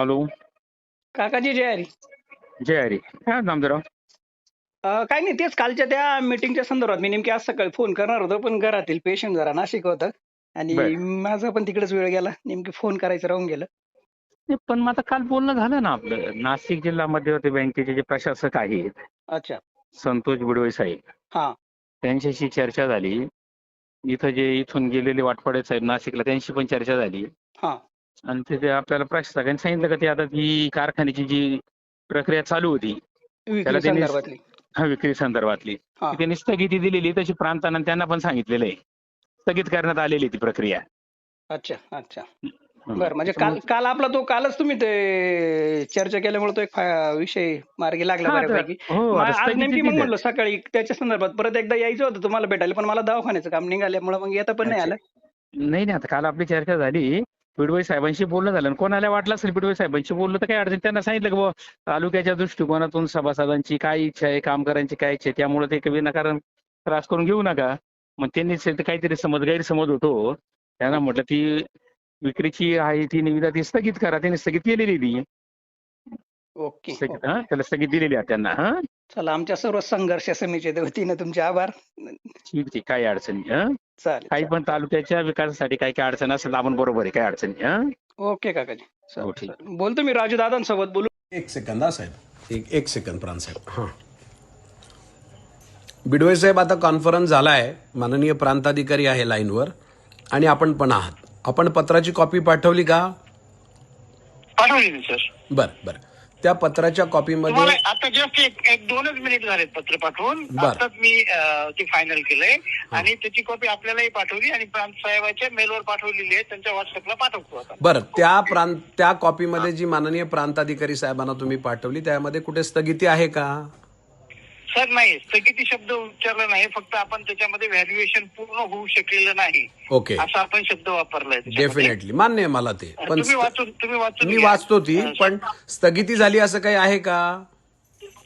Hello. काकाजी जय हरी. जय हरी. काय नामदेवराव अं, काय नाही तेच कालच्या त्या मीटिंगच्या संदर्भात मी नेमकी आज सकाळी फोन करणार होतो पण घरातील पेशंट जरा नाशिक होतं आणि बर. माझा पण तिकडेच वेळ गेला नेमकी फोन करायचं राहून गेलं. नाही, पण मग आता काल बोलणं झालं ना आपलं नाशिक जिल्हा मध्यवर्ती बँकेचे जे प्रशासक आहेत. अच्छा. संतोष बिडवे साहेब. हा. त्यांच्याशी चर्चा झाली. इथं जे इथून गेलेले वाटपाडे साहेब नाशिकला त्यांची पण चर्चा झाली. हा. आणि ते- ते आपल्याला प्रशासकांनी सांगितलं का ते आता ती कारखान्याची जी प्रक्रिया चालू होती त्याला त्यांनी- संदर्भातली. हा विक्री संदर्भातली. त्यांनी स्थगिती दिलेली तशी प्रांतांना त्यांना पण सांगितलेलं आहे. स्थगित करण्यात आलेली ती प्रक्रिया. अच्छा अच्छा. बरं म्हणजे काल काल आपला तो कालच तुम्ही ते चर्चा केल्यामुळे तो एक विषय मार्गी लागला बऱ्यापैकी. हो, मग आज नेमकी. म्हणलं सकाळी त्याच्या संदर्भात परत एकदा यायचं होतं तुम्हाला भेटायला पण मला दवाखान्याचं काम निघाल्यामुळे मग येता पण नाही. आलं. नाही नाही आता काल आपली चर्चा झाली. पिडवई साहेबांशी बोलणं झालं कोणाला वाटलं असेल पिडवई साहेबांशी बोललं तर काय अडचण त्यांना सांगितलं की तालुक्याच्या दृष्टिकोनातून सभासदांची काय इच्छा आहे कामगारांची काय इच्छा आहे त्यामुळे ते विनाकारण त्रास करून घेऊ नका. मग त्यांनी काहीतरी समज गैरसमज होतो. त्यांना म्हटलं ती विक्रीची आहे ती निविदा ती स्थगित करा त्यांनी स्थगित केलेली ती. ओके. हा त्याला स्थगित दिलेली आहे त्यांना हा. चला आमच्या सर्व संघर्ष समितीच्या वतीनं तुमचे आभार. ठीक आहे काही अडचण नाही हा. चालेल काही पण तालुक्याच्या विकासासाठी काही काही अडचण असेल तर आपण बरोबर आहे काही अडचण नाही हा? ओके काकाजी. हो, ठीक. चालेल. बोलतो मी राजू दादांसोबत बोलू. एक सेकंद हा साहेब. एक एक सेकंद प्राण साहेब. हां. बिडवे साहेब आता कॉन्फरन्स झाला आहे माननीय प्रांताधिकारी आहे लाईनवर. आणि आपण पण आहात. आपण पत्राची कॉपी पाठवली का? पाठवली सर. बरं बरं. त्या पत्राच्या कॉपीमध्ये आता जस्ट एक एक दोनच मिनिट झालेत पत्र पाठवून. बर. आताच मी अं, ते फायनल केलंय. आणि त्याची कॉपी आपल्यालाही पाठवली आणि प्रांत साहेबाच्या मेलवर पाठवलेली आहे. त्यांच्या व्हॉट्सअपला पाठवतो आता. बरं त्या प्रांत त्या कॉपीमध्ये जी माननीय प्रांताधिकारी साहेबांना तुम्ही पाठवली त्यामध्ये कुठे स्थगिती आहे का? सर नाही स्थगिती शब्द उच्चारला नाही फक्त आपण त्याच्यामध्ये व्हॅल्युएशन पूर्ण होऊ शकलेलं नाही. ओके असा आपण शब्द वापरलाय. डेफिनेटली मान्य आहे मला ते. पण तुम्ही वाचून तुम्ही वाचून मी. वाचतो ती पण स्थगिती झाली असं काही आहे का?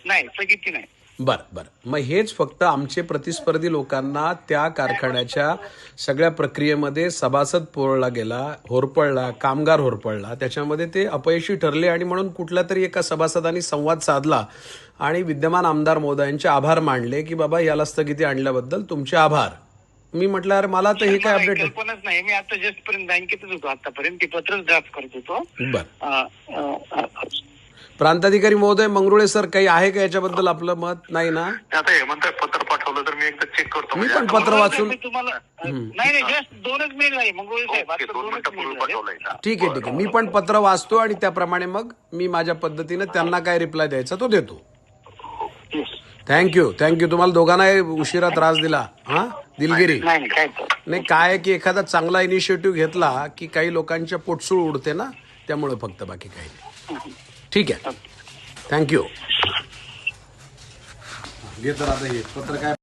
नाही स्थगिती नाही. बर बर. मग हेच फक्त आमचे प्रतिस्पर्धी लोकांना त्या कारखान्याच्या सगळ्या प्रक्रियेमध्ये सभासद पोळला गेला होरपळला कामगार होरपळला. त्याच्यामध्ये ते अपयशी ठरले आणि म्हणून कुठल्या तरी एका सभासदांनी संवाद साधला आणि विद्यमान आमदार महोदयांचे आभार मानले की बाबा याला स्थगिती आणल्याबद्दल तुमचे आभार. मी म्हटलं अरे मला तर हे काय अपडेट कल्पनाच नाही मी आता जस्ट पर्यंत बँकेतच होतो आतापर्यंत. ती पत्रच ड्राफ्ट करत होतो. प्रांताधिकारी महोदय मंगरुळे सर काही आहे का याच्याबद्दल आपलं मत? नाही ना? आता हे पत्र पाठवलं तर मी एकदा चेक करतो. मी म्हणजे पण आता पत्र वाचून मी तुम्हाला नाही नाही जस्ट दोनच मिनिट नाही मग साहेब. ओके, आता दोन दोनच मिनिटापूर्वी मिनिट झाले. पाठवलंय का? ठीक आहे ठीक आहे. मी पण पत्र वाचतो आणि त्याप्रमाणे मग मी माझ्या पद्धतीने त्यांना काय रिप्लाय द्यायचा तो देतो. Yes. थँक्यू थँक्यू तुम्हाला दोघांना उशिरा त्रास दिला हा? दिलगिरी. नाही नाही काय तर. नाही काय आहे की एखादा चांगला इनिशिएटिव्ह घेतला की काही लोकांच्या पोटसूळ उडते ना त्यामुळे फक्त बाकी काही नाही. ठीक आहे. थँक्यू घे तर आता हे. पत्र काय?